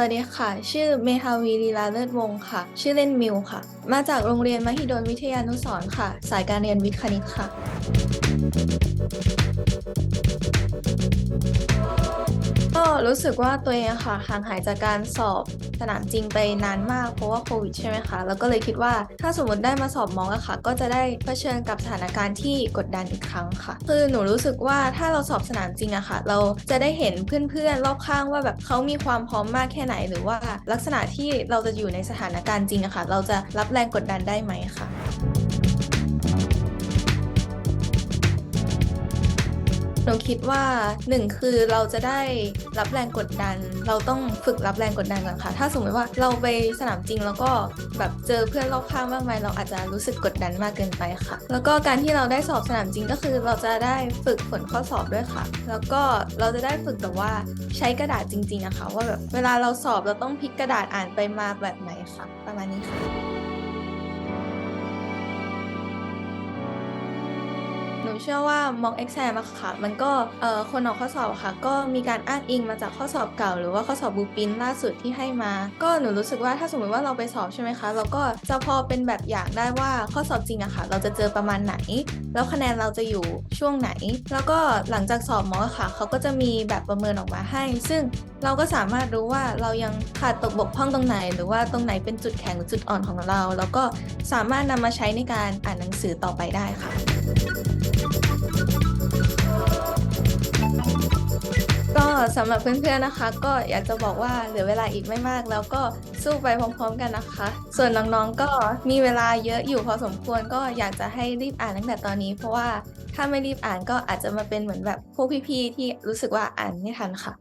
วัสดีค่ะ ชื่อเมฮาวีลีลาเลิศวงค่ะ ชื่อเล่นมิวค่ะ มาจากโรงเรียนมหิดลวิทยานุสรค่ะ สายการเรียนวิทย์คณิตค่ะ รู้สึกว่าตัวเองค่ะห่างหายจากการสอบสนามจริงไปนานมากเพราะว่าโควิดใช่ไหมคะ แล้วก็เลยคิดว่าถ้าสมมติได้มาสอบมองอะค่ะ ก็จะได้เผชิญกับสถานการณ์ที่กดดันอีกครั้งค่ะ คือหนูรู้สึกว่าถ้าเราสอบสนามจริงอะค่ะ เราจะได้เห็นเพื่อนๆรอบข้างว่าแบบเขามีความพร้อมมากแค่ไหน หรือว่าลักษณะที่เราจะอยู่ในสถานการณ์จริงอะค่ะ เราจะรับแรงกดดันได้ไหมค่ะ นูคิดว่าหนึ่งคือเราจะได้รับแรงกดดัน เราต้องฝึกรับแรงกดดันก่อนค่ะ ถ้าสมมติว่าเราไปสนามจริงแล้วก็แบบเจอเพื่อนรอบข้างมากมายเราอาจจะรู้สึกกดดันมากเกินไปค่ะ แล้วก็การที่เราได้สอบสนามจริงก็คือ เราจะได้ฝึกผลข้อสอบด้วยค่ะ แล้วก็เราจะได้ฝึกแบบว่าใช้กระดาษจริงๆอะค่ะว่าแบบเวลาเราสอบเราต้องพลิกกระดาษอ่านไปมาแบบไหนค่ะ ประมาณนี้ค่ะ นูเชื่อว่า mock exam อะค่ะ มันก็เอ่อคนออกข้อสอบอะค่ะ ก็มีการอ้างอิงมาจากข้อสอบเก่า หรือว่าข้อสอบบูปินล่าสุดที่ให้มา ก็หนูรู้สึกว่าถ้าสมมติว่าเราไปสอบใช่ไหมคะ เราก็จะพอเป็นแบบอย่างได้ว่าข้อสอบจริงอะค่ะ เราจะเจอประมาณไหน แล้วคะแนนเราจะอยู่ช่วงไหน แล้วก็หลังจากสอบมอค่ะ เขาก็จะมีแบบประเมินออกมาให้ ซึ่ง เราก็สามารถรู้ว่าเรายังขาดตกบกพร่องตรงไหน หรือว่าตรงไหนเป็นจุดแข็งหรือจุดอ่อนของเรา แล้วก็สามารถนำมาใช้ในการอ่านหนังสือต่อไปได้ค่ะก็สำหรับเพื่อนๆนะคะ ก็อยากจะบอกว่าเหลือเวลาอีกไม่มาก แล้วก็สู้ไปพร้อมๆกันนะคะ ส่วนน้องๆก็มีเวลาเยอะอยู่พอสมควรก็อยากจะให้รีบอ่านตั้งแต่ตอนนี้ เพราะว่าถ้าไม่รีบอ่านก็อาจจะมาเป็นเหมือนแบบพวกพี่ๆที่รู้สึกว่าอ่านไม่ทันค่ะ